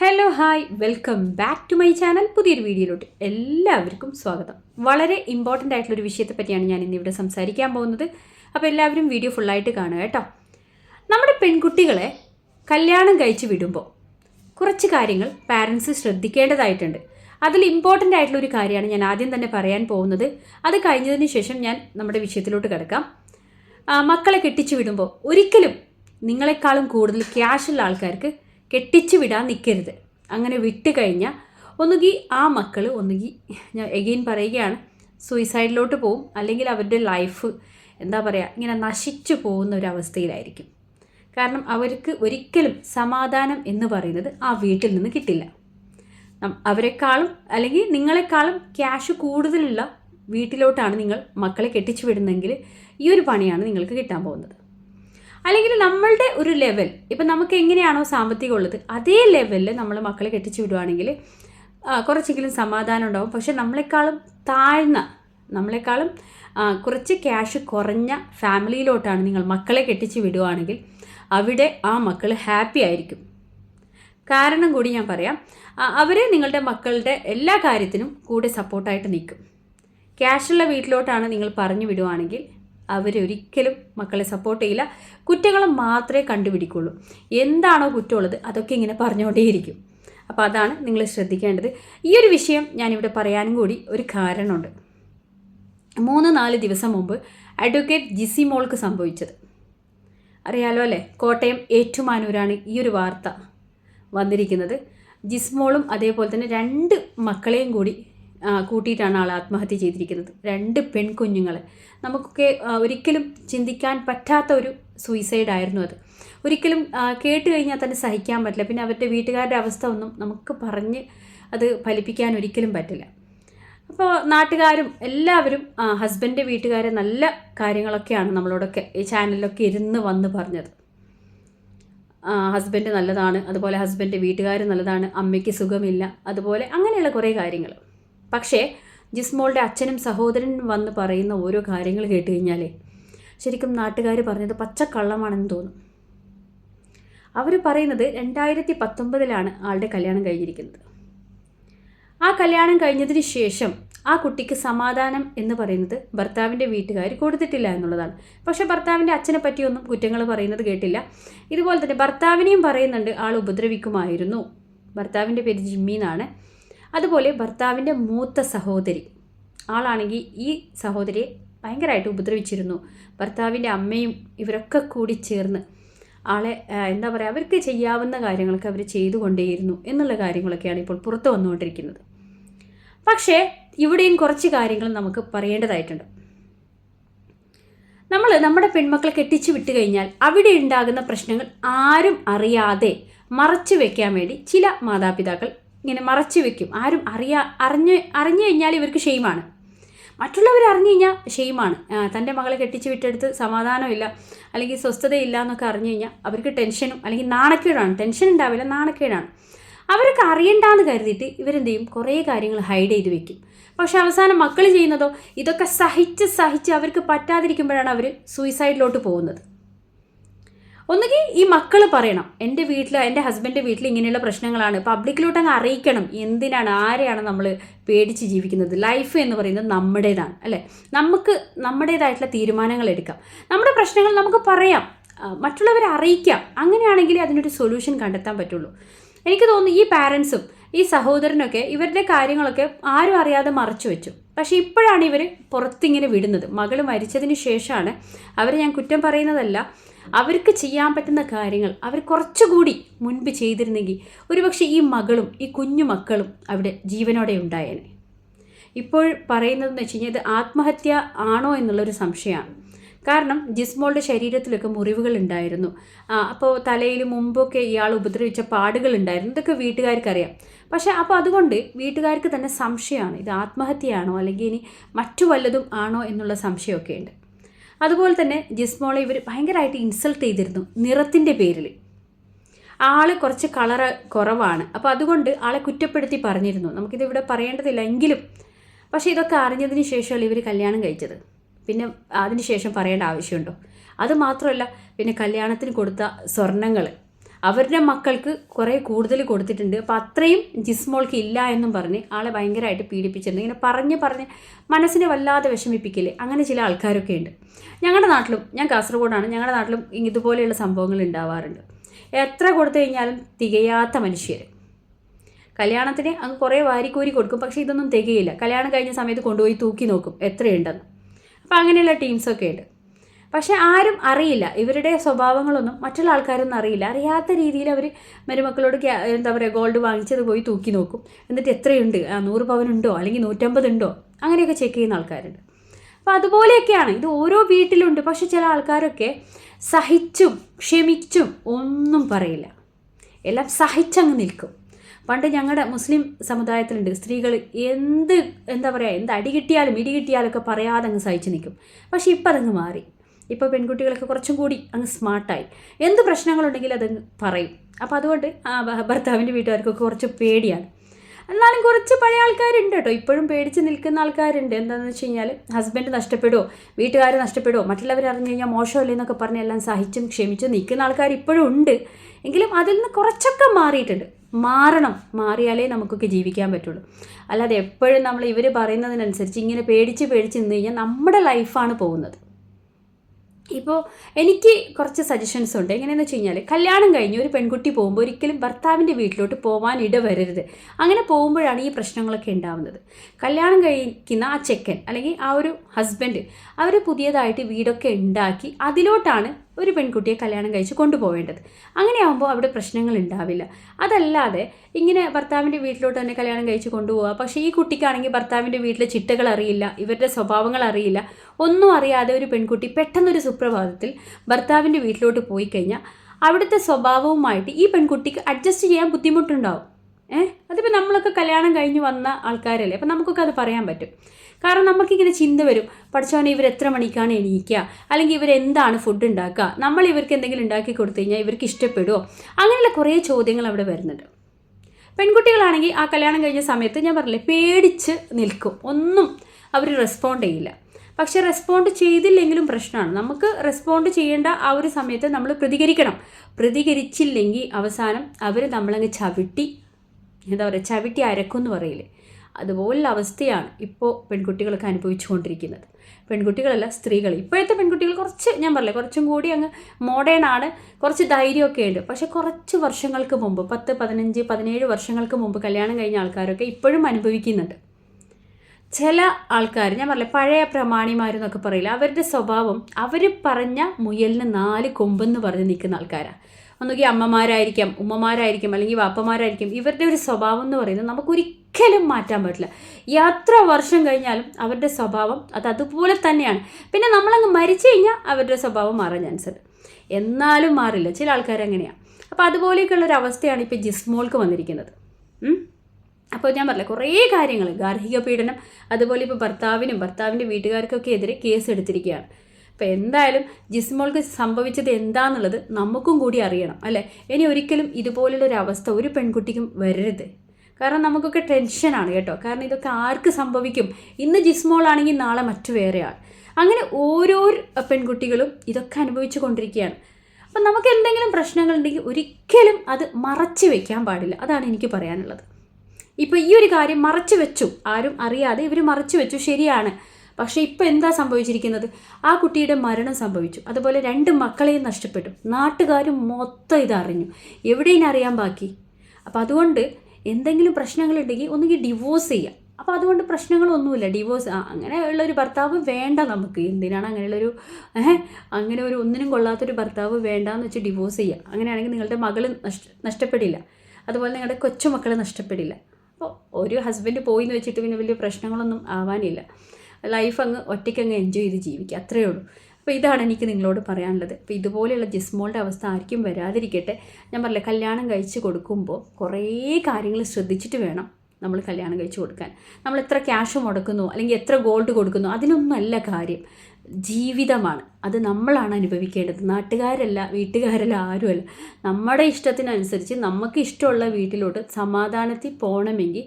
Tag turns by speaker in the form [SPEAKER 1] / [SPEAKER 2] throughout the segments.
[SPEAKER 1] Hello hi welcome back to my channel പുതിയൊരു വീഡിയോയിലോട്ട് എല്ലാവർക്കും സ്വാഗതം. വളരെ ഇമ്പോർട്ടന്റ് ആയിട്ടുള്ളൊരു വിഷയത്തെ പറ്റിയാണ് ഞാൻ ഇന്ന് ഇവിടെ സംസാരിക്കാൻ പോകുന്നത്. അപ്പോൾ എല്ലാവരും വീഡിയോ ഫുള്ളായിട്ട് കാണുക കേട്ടോ. നമ്മുടെ പെൺകുട്ടികളെ കല്യാണം കഴിച്ച് വിടുമ്പോൾ കുറച്ച് കാര്യങ്ങൾ പാരൻസ് ശ്രദ്ധിക്കേണ്ടതായിട്ടുണ്ട്. അതിൽ ഇമ്പോർട്ടന്റ് ആയിട്ടുള്ള ഒരു കാര്യമാണ് ഞാൻ ആദ്യം തന്നെ പറയാൻ പോകുന്നത്. അത് കഴിഞ്ഞതിന് ശേഷം ഞാൻ നമ്മുടെ വിഷയത്തിലോട്ട് കിടക്കാം. മക്കളെ കെട്ടിച്ചു വിടുമ്പോൾ ഒരിക്കലും നിങ്ങളെക്കാളും കൂടുതൽ ക്യാഷുള്ള ആൾക്കാർക്ക് കെട്ടിച്ചു വിടാൻ നിൽക്കരുത് അങ്ങനെ വിട്ട് കഴിഞ്ഞാൽ ഒന്നുകിൽ ആ മക്കൾ ഒന്നുകിൽ ഞാൻ എഗെയിൻ പറയുകയാണ് സൂയിസൈഡിലോട്ട് പോകും അല്ലെങ്കിൽ അവരുടെ ലൈഫ് എന്താ പറയുക ഇങ്ങനെ നശിച്ചു പോകുന്ന ഒരു അവസ്ഥയിലായിരിക്കും. കാരണം അവർക്ക് ഒരിക്കലും സമാധാനം എന്ന് പറയുന്നത് ആ വീട്ടിൽ നിന്ന് കിട്ടില്ല. അവരെക്കാളും അല്ലെങ്കിൽ നിങ്ങളെക്കാളും ക്യാഷ് കൂടുതലുള്ള വീട്ടിലോട്ടാണ് നിങ്ങൾ മക്കളെ കെട്ടിച്ചു വിടുന്നതെങ്കിൽ ഈ ഒരു പണിയാണ് നിങ്ങൾക്ക് കിട്ടാൻ പോകുന്നത്. അല്ലെങ്കിൽ നമ്മളുടെ ഒരു ലെവൽ ഇപ്പം നമുക്ക് എങ്ങനെയാണോ സാമ്പത്തികം ഉള്ളത് അതേ ലെവലിൽ നമ്മൾ മക്കളെ കെട്ടിച്ചു വിടുവാണെങ്കിൽ കുറച്ചെങ്കിലും സമാധാനം ഉണ്ടാവും. പക്ഷെ നമ്മളെക്കാളും താഴ്ന്ന നമ്മളെക്കാളും കുറച്ച് ക്യാഷ് കുറഞ്ഞ ഫാമിലിയിലോട്ടാണ് നിങ്ങൾ മക്കളെ കെട്ടിച്ച് വിടുവാണെങ്കിൽ അവിടെ ആ മക്കൾ ഹാപ്പി ആയിരിക്കും. കാരണം കൂടി ഞാൻ പറയാം അവർ നിങ്ങളുടെ മക്കളുടെ എല്ലാ കാര്യത്തിനും കൂടെ സപ്പോർട്ടായിട്ട് നിൽക്കും. ക്യാഷുള്ള വീട്ടിലോട്ടാണ് നിങ്ങൾ പറഞ്ഞു വിടുവാണെങ്കിൽ അവരൊരിക്കലും മക്കളെ സപ്പോർട്ട് ചെയ്യില്ല. കുറ്റങ്ങൾ മാത്രമേ കണ്ടുപിടിക്കുള്ളൂ. എന്താണോ കുറ്റമുള്ളത് അതൊക്കെ ഇങ്ങനെ പറഞ്ഞുകൊണ്ടേയിരിക്കും. അപ്പോൾ അതാണ് നിങ്ങൾ ശ്രദ്ധിക്കേണ്ടത്. ഈ ഒരു വിഷയം ഞാനിവിടെ പറയാനും കൂടി ഒരു കാരണമുണ്ട്. മൂന്ന് നാല് ദിവസം മുമ്പ് അഡ്വക്കേറ്റ് ജിസി മോൾക്ക് സംഭവിച്ചത്. അറിയാലോ അല്ലേ? കോട്ടയം ഏറ്റുമാനൂരാണ് ഈ ഒരു വാർത്ത വന്നിരിക്കുന്നത്. ജിസ്മോളും അതേപോലെ തന്നെ രണ്ട് മക്കളെയും കൂടി കൂട്ടിയിട്ടാണ് ആൾ ആത്മഹത്യ ചെയ്തിരിക്കുന്നത്. രണ്ട് പെൺകുഞ്ഞുങ്ങൾ നമുക്കൊക്കെ ഒരിക്കലും ചിന്തിക്കാൻ പറ്റാത്ത ഒരു സൂയിസൈഡായിരുന്നു അത്. ഒരിക്കലും കേട്ട് കഴിഞ്ഞാൽ തന്നെ സഹിക്കാൻ പറ്റില്ല. പിന്നെ അവരുടെ വീട്ടുകാരുടെ അവസ്ഥ ഒന്നും നമുക്ക് പറഞ്ഞ് അത് ഫലിപ്പിക്കാൻ ഒരിക്കലും പറ്റില്ല. അപ്പോൾ നാട്ടുകാരും എല്ലാവരും ഹസ്ബൻഡിന്റെ വീട്ടുകാരെ നല്ല കാര്യങ്ങളൊക്കെയാണ് നമ്മളോടൊക്കെ ഈ ചാനലിലൊക്കെ ഇരുന്ന് വന്ന് പറഞ്ഞത്. ഹസ്ബൻഡ് നല്ലതാണ്. അതുപോലെ ഹസ്ബൻഡ് വീട്ടുകാർ നല്ലതാണ്. അമ്മയ്ക്ക് സുഖമില്ല. അതുപോലെ അങ്ങനെയുള്ള കുറേ കാര്യങ്ങൾ പക്ഷേ ജിസ്മോളുടെ അച്ഛനും സഹോദരനും വന്ന് പറയുന്ന ഓരോ കാര്യങ്ങൾ കേട്ട് കഴിഞ്ഞാലേ ശരിക്കും നാട്ടുകാർ പറഞ്ഞത് പച്ചക്കള്ളമാണെന്ന് തോന്നും. അവർ പറയുന്നത് രണ്ടായിരത്തി പത്തൊമ്പതിലാണ് ആളുടെ കല്യാണം കഴിഞ്ഞിരിക്കുന്നത്. ആ കല്യാണം കഴിഞ്ഞതിന് ശേഷം ആ കുട്ടിക്ക് സമാധാനം എന്ന് പറയുന്നത് ഭർത്താവിന്റെ വീട്ടുകാർ കൊടുത്തിട്ടില്ല എന്നുള്ളതാണ്. പക്ഷേ ഭർത്താവിന്റെ അച്ഛനെ പറ്റിയൊന്നും കുറ്റങ്ങൾ പറയുന്നത് കേട്ടില്ല. ഇതുപോലെ തന്നെ ഭർത്താവിനെയും പറയുന്നുണ്ട് ആൾ ഉപദ്രവിക്കുമായിരുന്നു. ഭർത്താവിന്റെ പേര് ജിമ്മി എന്നാണ്. അതുപോലെ ഭർത്താവിന്റെ മൂത്ത സഹോദരി. ആളാണെങ്കിൽ ഈ സഹോദരിയെ ഭയങ്കരമായിട്ട് ഉപദ്രവിച്ചിരുന്നു. ഭർത്താവിന്റെ അമ്മയും ഇവരൊക്കെ കൂടി ചേർന്ന് ആളെ എന്താ പറയുക അവർക്ക് ചെയ്യാവുന്ന കാര്യങ്ങളൊക്കെ അവർ ചെയ്തുകൊണ്ടേയിരുന്നു എന്നുള്ള കാര്യങ്ങളൊക്കെയാണ് ഇപ്പോൾ പുറത്തു വന്നുകൊണ്ടിരിക്കുന്നത്. പക്ഷേ ഇവിടെയും കുറച്ച് കാര്യങ്ങൾ നമുക്ക് പറയേണ്ടതായിട്ടുണ്ട്. നമ്മൾ നമ്മുടെ പെൺമക്കളെ കെട്ടിച്ചു വിട്ടു കഴിഞ്ഞാൽ അവിടെ ഉണ്ടാകുന്ന പ്രശ്നങ്ങൾ ആരും അറിയാതെ മറച്ചു വെക്കാൻ വേണ്ടി ചില മാതാപിതാക്കൾ ഇങ്ങനെ മറച്ചു വെക്കും. ആരും അറിയാ അറിഞ്ഞ് അറിഞ്ഞു കഴിഞ്ഞാൽ ഇവർക്ക് ഷെയിമാണ്. മറ്റുള്ളവർ അറിഞ്ഞു കഴിഞ്ഞാൽ ഷെയിമാണ്. തന്റെ മകളെ കെട്ടിച്ച് വിട്ടെടുത്ത് സമാധാനമില്ല അല്ലെങ്കിൽ സ്വസ്ഥതയില്ല എന്നൊക്കെ അറിഞ്ഞു കഴിഞ്ഞാൽ അവർക്ക് ടെൻഷനും അല്ലെങ്കിൽ നാണക്കേടാണ്. ടെൻഷൻ ഉണ്ടാവില്ല നാണക്കേടാണ്. അവരൊക്കെ അറിയണ്ടെന്ന് കരുതിയിട്ട് ഇവരെന്ത് ചെയ്യും കുറേ കാര്യങ്ങൾ ഹൈഡ് ചെയ്ത് വെക്കും. പക്ഷെ അവസാനം മക്കൾ ചെയ്യുന്നതോ ഇതൊക്കെ സഹിച്ച് സഹിച്ച് അവർക്ക് പറ്റാതിരിക്കുമ്പോഴാണ് അവർ സൂയിസൈഡിലോട്ട് പോകുന്നത്. ഒന്നുകിൽ ഈ മക്കൾ പറയണം എന്റെ വീട്ടിൽ എന്റെ ഹസ്ബൻഡിന്റെ വീട്ടിൽ ഇങ്ങനെയുള്ള പ്രശ്നങ്ങളാണ്. പബ്ലിക്കിലോട്ട് അങ്ങ് അറിയിക്കണം എന്തിനാണ് ആരെയാണ് നമ്മൾ പേടിച്ച് ജീവിക്കുന്നത്. ലൈഫ് എന്ന് പറയുന്നത് നമ്മുടേതാണ് അല്ലേ? നമുക്ക് നമ്മുടേതായിട്ടുള്ള തീരുമാനങ്ങൾ എടുക്കാം. നമ്മുടെ പ്രശ്നങ്ങൾ നമുക്ക് പറയാം മറ്റുള്ളവരെ അറിയിക്കാം. അങ്ങനെയാണെങ്കിൽ അതിനൊരു സൊല്യൂഷൻ കണ്ടെത്താൻ പറ്റുള്ളൂ. എനിക്ക് തോന്നുന്നു ഈ പാരൻസും ഈ സഹോദരനൊക്കെ ഇവരുടെ കാര്യങ്ങളൊക്കെ ആരും അറിയാതെ മറച്ചു വെച്ചു. പക്ഷേ ഇപ്പോഴാണ് ഇവർ പുറത്തിങ്ങനെ വിടുന്നത്. മകൾ മരിച്ചതിന് ശേഷമാണ് അവർ ഞാൻ കുറ്റം പറയുന്നതല്ല അവർക്ക് ചെയ്യാൻ പറ്റുന്ന കാര്യങ്ങൾ അവർ കുറച്ചുകൂടി മുൻപ് ചെയ്തിരുന്നെങ്കിൽ ഒരുപക്ഷെ ഈ മകളും ഈ കുഞ്ഞു മക്കളും അവിടെ ജീവനോടെ ഉണ്ടായേനെ. ഇപ്പോൾ പറയുന്നതെന്ന് വെച്ച് കഴിഞ്ഞാൽ ഇത് ആത്മഹത്യ ആണോ എന്നുള്ളൊരു സംശയമാണ്. കാരണം ജിസ്മോളുടെ ശരീരത്തിലൊക്കെ മുറിവുകൾ ഉണ്ടായിരുന്നു. അപ്പോൾ തലയിൽ മുമ്പൊക്കെ ഇയാൾ ഉപദ്രവിച്ച പാടുകൾ ഉണ്ടായിരുന്നു. ഇതൊക്കെ വീട്ടുകാർക്കറിയാം. പക്ഷേ അപ്പോൾ അതുകൊണ്ട് വീട്ടുകാർക്ക് തന്നെ സംശയമാണ്. ഇത് ആത്മഹത്യയാണോ അല്ലെങ്കിൽ ഇനി മറ്റു വല്ലതും ആണോ എന്നുള്ള സംശയമൊക്കെ ഉണ്ട്. അതുപോലെ തന്നെ ജിസ്മോളെ ഇവർ ഭയങ്കരമായിട്ട് ഇൻസൾട്ട് ചെയ്തിരുന്നു നിറത്തിന്റെ പേരിൽ ആൾ കുറച്ച് കളറ് കുറവാണ്. അപ്പോൾ അതുകൊണ്ട് ആളെ കുറ്റപ്പെടുത്തി പറഞ്ഞിരുന്നു. നമുക്കിതിവിടെ പറയേണ്ടതില്ല എങ്കിലും. പക്ഷേ ഇതൊക്കെ അറിഞ്ഞതിന് ശേഷമല്ല ഇവർ കല്യാണം കഴിച്ചത്? പിന്നെ അതിന് ശേഷം പറയേണ്ട ആവശ്യമുണ്ടോ? അത് മാത്രമല്ല പിന്നെ കല്യാണത്തിന് കൊടുത്ത സ്വർണങ്ങൾ അവരുടെ മക്കൾക്ക് കുറേ കൂടുതൽ കൊടുത്തിട്ടുണ്ട്. അപ്പോൾ അത്രയും ജിസ്മോൾക്ക് ഇല്ല എന്നും പറഞ്ഞ് ആളെ ഭയങ്കരമായിട്ട് പീഡിപ്പിച്ചിട്ടുണ്ട്. ഇങ്ങനെ പറഞ്ഞ് പറഞ്ഞ് മനസ്സിനെ വല്ലാതെ വിഷമിപ്പിക്കില്ലേ അങ്ങനെ ചില ആൾക്കാരൊക്കെ ഉണ്ട്. ഞങ്ങളുടെ നാട്ടിലും ഞാൻ കാസർഗോഡാണ് ഞങ്ങളുടെ നാട്ടിലും ഇതുപോലെയുള്ള സംഭവങ്ങൾ ഉണ്ടാവാറുണ്ട്. എത്ര കൊടുത്തു കഴിഞ്ഞാലും തികയാത്ത മനുഷ്യർ കല്യാണത്തിന് അങ്ങ് കുറേ വാരിക്കോരി കൊടുക്കും പക്ഷേ ഇതൊന്നും തികയില്ല. കല്യാണം കഴിഞ്ഞ സമയത്ത് കൊണ്ടുപോയി തൂക്കി നോക്കും എത്രയുണ്ടെന്ന്. അപ്പോൾ അങ്ങനെയുള്ള ടീംസൊക്കെ ഉണ്ട്. പക്ഷേ ആരും അറിയില്ല. ഇവരുടെ സ്വഭാവങ്ങളൊന്നും മറ്റുള്ള ആൾക്കാരൊന്നും അറിയില്ല. അറിയാത്ത രീതിയിൽ അവർ മരുമക്കളോട് എന്താ പറയുക ഗോൾഡ് വാങ്ങിച്ചത് പോയി തൂക്കി നോക്കും. എന്നിട്ട് എത്രയുണ്ട്? നൂറ് പവനുണ്ടോ അല്ലെങ്കിൽ നൂറ്റമ്പത് ഉണ്ടോ? അങ്ങനെയൊക്കെ ചെക്ക് ചെയ്യുന്ന ആൾക്കാരുണ്ട്. അപ്പോൾ അതുപോലെയൊക്കെയാണ്. ഇത് ഓരോ വീട്ടിലുണ്ട്. പക്ഷെ ചില ആൾക്കാരൊക്കെ സഹിച്ചും ക്ഷമിച്ചും ഒന്നും പറയില്ല. എല്ലാം സഹിച്ചങ്ങ് നിൽക്കും. പണ്ട് ഞങ്ങളുടെ മുസ്ലിം സമുദായത്തിലുണ്ട്. സ്ത്രീകൾ എന്ത് എന്താ പറയുക എന്ത് അടി കിട്ടിയാലും ഇടി കിട്ടിയാലൊക്കെ പറയാതെ അങ്ങ് സഹിച്ച് നിൽക്കും. പക്ഷേ ഇപ്പം അതങ്ങ് മാറി. ഇപ്പോൾ പെൺകുട്ടികളൊക്കെ കുറച്ചും കൂടി അങ്ങ് സ്മാർട്ടായി. എന്ത് പ്രശ്നങ്ങളുണ്ടെങ്കിലും അത് പറയും. അപ്പോൾ അതുകൊണ്ട് ആ ഭർത്താവിന്റെ വീട്ടുകാർക്കൊക്കെ കുറച്ച് പേടിയാണ്. എന്നാലും കുറച്ച് പഴയ ആൾക്കാരുണ്ട് കേട്ടോ. ഇപ്പോഴും പേടിച്ച് നിൽക്കുന്ന ആൾക്കാരുണ്ട്. എന്താണെന്ന് വെച്ച് കഴിഞ്ഞാൽ ഹസ്ബൻഡ് നഷ്ടപ്പെടുമോ വീട്ടുകാർ നഷ്ടപ്പെടുമോ മറ്റുള്ളവർ അറിഞ്ഞു കഴിഞ്ഞാൽ മോശമല്ലേ എന്നൊക്കെ പറഞ്ഞ് എല്ലാം സഹിച്ചും ക്ഷമിച്ചും നിൽക്കുന്ന ആൾക്കാർ ഇപ്പോഴും ഉണ്ട്. എങ്കിലും അതിൽ നിന്ന് കുറച്ചൊക്കെ മാറിയിട്ടുണ്ട്. മാറണം. മാറിയാലേ നമുക്കൊക്കെ ജീവിക്കാൻ പറ്റുള്ളൂ. അല്ലാതെ എപ്പോഴും നമ്മൾ ഇവർ പറയുന്നതിനനുസരിച്ച് ഇങ്ങനെ പേടിച്ച് പേടിച്ച് നിന്ന് കഴിഞ്ഞാൽ നമ്മുടെ ലൈഫാണ് പോകുന്നത്. ഇപ്പോൾ എനിക്ക് കുറച്ച് സജഷൻസ് ഉണ്ട്. എങ്ങനെയെന്ന് വെച്ച് കഴിഞ്ഞാൽ കല്യാണം കഴിഞ്ഞ് ഒരു പെൺകുട്ടി പോകുമ്പോൾ ഒരിക്കലും ഭർത്താവിന്റെ വീട്ടിലോട്ട് പോകാൻ ഇടവരരുത് അങ്ങനെ പോകുമ്പോഴാണ് ഈ പ്രശ്നങ്ങളൊക്കെ ഉണ്ടാവുന്നത്. കല്യാണം കഴിക്കുന്ന ആ ചെക്കൻ അല്ലെങ്കിൽ ആ ഒരു ഹസ്ബൻഡ് അവർ പുതിയതായിട്ട് വീടൊക്കെ ഉണ്ടാക്കി അതിലോട്ടാണ് ഒരു പെൺകുട്ടിയെ കല്യാണം കഴിച്ച് കൊണ്ടുപോവേണ്ടത് അങ്ങനെയാകുമ്പോൾ അവിടെ പ്രശ്നങ്ങൾ ഉണ്ടാവില്ല. അതല്ലാതെ ഇങ്ങനെ ഭർത്താവിന്റെ വീട്ടിലോട്ട് തന്നെ കല്യാണം കഴിച്ച് കൊണ്ടുപോകുക പക്ഷേ ഈ കുട്ടിക്കാണെങ്കിൽ ഭർത്താവിന്റെ വീട്ടിലെ ചിട്ടകൾ അറിയില്ല ഇവരുടെ സ്വഭാവങ്ങൾ അറിയില്ല. ഒന്നും അറിയാതെ ഒരു പെൺകുട്ടി പെട്ടെന്നൊരു സുപ്രഭാതത്തിൽ ഭർത്താവിന്റെ വീട്ടിലോട്ട് പോയി കഴിഞ്ഞാൽ അവിടുത്തെ സ്വഭാവവുമായിട്ട് ഈ പെൺകുട്ടിക്ക് അഡ്ജസ്റ്റ് ചെയ്യാൻ ബുദ്ധിമുട്ടുണ്ടാവും. ഏഹ് അതിപ്പോൾ നമ്മളൊക്കെ കല്യാണം കഴിഞ്ഞ് വന്ന ആൾക്കാരല്ലേ അപ്പം നമുക്കൊക്കെ അത് പറയാൻ പറ്റും. കാരണം നമുക്കിങ്ങനെ ചിന്ത വരും പഠിച്ചവനെ ഇവർ എത്ര മണിക്കാണ് എണീക്കുക? അല്ലെങ്കിൽ ഇവർ എന്താണ് ഫുഡ് ഉണ്ടാക്കുക? നമ്മൾ ഇവർക്ക് എന്തെങ്കിലും ഉണ്ടാക്കി കൊടുത്തു കഴിഞ്ഞാൽ ഇവർക്ക് ഇഷ്ടപ്പെടുമോ അങ്ങനെയുള്ള കുറേ ചോദ്യങ്ങൾ അവിടെ വരുന്നുണ്ട്. പെൺകുട്ടികളാണെങ്കിൽ ആ കല്യാണം കഴിഞ്ഞ സമയത്ത് ഞാൻ പറഞ്ഞില്ലേ പേടിച്ച് നിൽക്കും. ഒന്നും അവർ റെസ്പോണ്ട് ചെയ്യില്ല. പക്ഷെ റെസ്പോണ്ട് ചെയ്തില്ലെങ്കിലും പ്രശ്നമാണ്. നമുക്ക് റെസ്പോണ്ട് ചെയ്യേണ്ട ആ ഒരു സമയത്ത് നമ്മൾ പ്രതികരിക്കണം. പ്രതികരിച്ചില്ലെങ്കിൽ അവസാനം അവർ നമ്മളങ്ങ് ചവിട്ടി എന്താ പറയുക ചവിട്ടി അരക്കും എന്ന് പറയില്ലേ? അതുപോലുള്ള അവസ്ഥയാണ് ഇപ്പോൾ പെൺകുട്ടികളൊക്കെ അനുഭവിച്ചുകൊണ്ടിരിക്കുന്നത്. പെൺകുട്ടികളല്ല സ്ത്രീകൾ. ഇപ്പോഴത്തെ പെൺകുട്ടികൾ കുറച്ച് ഞാൻ പറഞ്ഞില്ല കുറച്ചും കൂടി അങ്ങ് മോഡേൺ ആണ്. കുറച്ച് ധൈര്യമൊക്കെ ഉണ്ട്. പക്ഷേ കുറച്ച് വർഷങ്ങൾക്ക് മുമ്പ് പത്ത് പതിനഞ്ച് പതിനേഴ് വർഷങ്ങൾക്ക് മുമ്പ് കല്യാണം കഴിഞ്ഞ ആൾക്കാരൊക്കെ ഇപ്പോഴും അനുഭവിക്കുന്നുണ്ട്. ചില ആൾക്കാർ ഞാൻ പറഞ്ഞില്ല പഴയ പ്രമാണിമാരെന്നൊക്കെ പറയില്ല അവരുടെ സ്വഭാവം അവർ പറഞ്ഞ മുയലിന് നാല് കൊമ്പെന്ന് പറഞ്ഞ് നിൽക്കുന്ന ആൾക്കാരാണ് ഒന്നുകിൽ അമ്മമാരായിരിക്കാം ഉമ്മമാരായിരിക്കും അല്ലെങ്കിൽ വാപ്പമാരായിരിക്കും ഇവരുടെ ഒരു സ്വഭാവം എന്ന് പറയുന്നത് നമുക്കൊരിക്കലും മാറ്റാൻ പറ്റില്ല. എത്ര വർഷം കഴിഞ്ഞാലും അവരുടെ സ്വഭാവം അത് അതുപോലെ തന്നെയാണ്. പിന്നെ നമ്മളങ്ങ് മരിച്ചു കഴിഞ്ഞാൽ അവരുടെ സ്വഭാവം മാറാൻ ചാൻസ് ഉണ്ട്. എന്നാലും മാറില്ല. ചില ആൾക്കാർ അങ്ങനെയാണ് അപ്പോൾ അതുപോലെയൊക്കെയുള്ള ഒരു അവസ്ഥയാണ് ഇപ്പോൾ ജിസ്മോൾക്ക് വന്നിരിക്കുന്നത്. അപ്പോൾ ഞാൻ പറഞ്ഞില്ല കുറേ കാര്യങ്ങൾ ഗാർഹിക പീഡനം അതുപോലെ ഇപ്പോൾ ഭർത്താവിനും ഭർത്താവിന്റെ വീട്ടുകാർക്കൊക്കെ എതിരെ കേസ് എടുത്തിരിക്കുകയാണ്. അപ്പോൾ എന്തായാലും ജിസ്മോൾക്ക് സംഭവിച്ചത് എന്താണെന്നുള്ളത് നമുക്കും കൂടി അറിയണം അല്ലേ? ഇനി ഒരിക്കലും ഇതുപോലുള്ളൊരു അവസ്ഥ ഒരു പെൺകുട്ടിക്കും വരരുത്. കാരണം നമുക്കൊക്കെ ടെൻഷനാണ് കേട്ടോ. കാരണം ഇതൊക്കെ ആർക്ക് സംഭവിക്കും? ഇന്ന് ജിസ്മോളാണെങ്കിൽ നാളെ മറ്റു വേറെയാണ് അങ്ങനെ ഓരോ പെൺകുട്ടികളും ഇതൊക്കെ അനുഭവിച്ചു കൊണ്ടിരിക്കുകയാണ്. അപ്പം നമുക്ക് എന്തെങ്കിലും പ്രശ്നങ്ങളുണ്ടെങ്കിൽ ഒരിക്കലും അത് മറച്ചു വെക്കാൻ പാടില്ല. അതാണ് എനിക്ക് പറയാനുള്ളത്. ഇപ്പോൾ ഈ ഒരു കാര്യം മറച്ചു വെച്ചു. ആരും അറിയാതെ ഇവർ മറച്ചു വെച്ചു. ശരിയാണ്. പക്ഷേ ഇപ്പോൾ എന്താ സംഭവിച്ചിരിക്കുന്നത്? ആ കുട്ടിയുടെ മരണം സംഭവിച്ചു. അതുപോലെ രണ്ട് മക്കളെയും നഷ്ടപ്പെട്ടു. നാട്ടുകാരും മൊത്തം ഇതറിഞ്ഞു. എവിടെയും അറിയാൻ ബാക്കി? അപ്പോൾ അതുകൊണ്ട് എന്തെങ്കിലും പ്രശ്നങ്ങളുണ്ടെങ്കിൽ ഒന്നുകിൽ ഡിവോഴ്സ് ചെയ്യാം. അപ്പോൾ അതുകൊണ്ട് പ്രശ്നങ്ങളൊന്നുമില്ല. ഡിവോഴ്സ് ആ അങ്ങനെ ഉള്ളൊരു ഭർത്താവ് വേണ്ട നമുക്ക്. എന്തിനാണ് അങ്ങനെയുള്ളൊരു ഏഹ് അങ്ങനെ ഒരു ഒന്നിനും കൊള്ളാത്തൊരു ഭർത്താവ് വേണ്ടാന്ന് വെച്ച് ഡിവോഴ്സ് ചെയ്യുക അങ്ങനെയാണെങ്കിൽ നിങ്ങളുടെ മകൾ നഷ്ട നഷ്ടപ്പെടില്ല. അതുപോലെ നിങ്ങളുടെ കൊച്ചുമക്കൾ നഷ്ടപ്പെടില്ല. അപ്പോൾ ഒരു ഹസ്ബൻഡ് പോയി എന്ന് വെച്ചിട്ട് പിന്നെ വലിയ പ്രശ്നങ്ങളൊന്നും ആവാനില്ല. ലൈഫ് അങ്ങ് ഒറ്റയ്ക്ക് അങ്ങ് എൻജോയ് ചെയ്ത് ജീവിക്കുക അത്രയേ ഉള്ളൂ. അപ്പോൾ ഇതാണ് എനിക്ക് നിങ്ങളോട് പറയാനുള്ളത്. അപ്പോൾ ഇതുപോലെയുള്ള ജിസ്മോളുടെ അവസ്ഥ ആർക്കും വരാതിരിക്കട്ടെ. ഞാൻ പറഞ്ഞില്ല കല്യാണം കഴിച്ച് കൊടുക്കുമ്പോൾ കുറേ കാര്യങ്ങൾ ശ്രദ്ധിച്ചിട്ട് വേണം നമ്മൾ കല്യാണം കഴിച്ചു കൊടുക്കാൻ. നമ്മൾ എത്ര ക്യാഷ് മുടക്കുന്നു അല്ലെങ്കിൽ എത്ര ഗോൾഡ് കൊടുക്കുന്നു അതിനൊന്നല്ല കാര്യം. ജീവിതമാണ്. അത് നമ്മളാണ് അനുഭവിക്കേണ്ടത്. നാട്ടുകാരല്ല വീട്ടുകാരല്ല ആരുമല്ല. നമ്മുടെ ഇഷ്ടത്തിനനുസരിച്ച് നമുക്ക് ഇഷ്ടമുള്ള വീട്ടിലോട്ട് സമാധാനത്തിൽ പോകണമെങ്കിൽ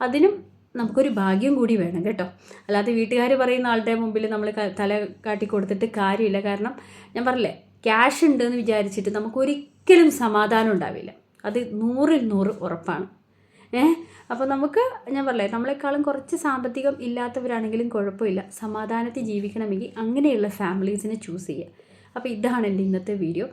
[SPEAKER 1] അതിനും നമുക്കൊരു ഭാഗ്യം കൂടി വേണം കേട്ടോ. അല്ലാതെ വീട്ടുകാർ പറയുന്ന ആളുടെ മുമ്പിൽ നമ്മൾ തല കാട്ടി കൊടുത്തിട്ട് കാര്യമില്ല. കാരണം ഞാൻ പറഞ്ഞില്ലേ ക്യാഷ് ഉണ്ടെന്ന് വിചാരിച്ചിട്ട് നമുക്കൊരിക്കലും സമാധാനം ഉണ്ടാവില്ല. അത് നൂറിൽ നൂറ് ഉറപ്പാണ്. ഏഹ് അപ്പോൾ നമുക്ക് ഞാൻ പറഞ്ഞേ നമ്മളെക്കാളും കുറച്ച് സാമ്പത്തികം ഇല്ലാത്തവരാണെങ്കിലും കുഴപ്പമില്ല. സമാധാനത്തിൽ ജീവിക്കണമെങ്കിൽ അങ്ങനെയുള്ള ഫാമിലീസിനെ ചൂസ് ചെയ്യുക. അപ്പോൾ ഇതാണ് എന്റെ ഇന്നത്തെ വീഡിയോ.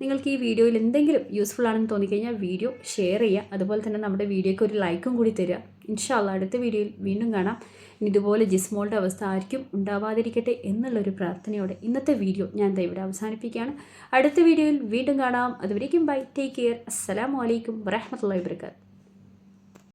[SPEAKER 1] നിങ്ങൾക്ക് ഈ വീഡിയോയിൽ എന്തെങ്കിലും യൂസ്ഫുൾ ആണെന്ന് തോന്നിക്കഴിഞ്ഞാൽ വീഡിയോ ഷെയർ ചെയ്യുക. അതുപോലെ തന്നെ നമ്മുടെ വീഡിയോയ്ക്ക് ഒരു ലൈക്കും കൂടി തരിക. ഇൻഷാല്ല അടുത്ത വീഡിയോയിൽ വീണ്ടും കാണാം. ഇതുപോലെ ജിസ്മോളുടെ അവസ്ഥ ആർക്കും ഉണ്ടാവാതിരിക്കട്ടെ എന്നുള്ളൊരു പ്രാർത്ഥനയോടെ ഇന്നത്തെ വീഡിയോ ഞാൻ ഇവിടെ അവസാനിപ്പിക്കുകയാണ്. അടുത്ത വീഡിയോയിൽ വീണ്ടും കാണാം. അതുവരേക്കും ബൈ. ടേക്ക് കെയർ അസ്സലാമു അലൈക്കും വറഹമത്തല്ലാ വാബർക്കാത്തു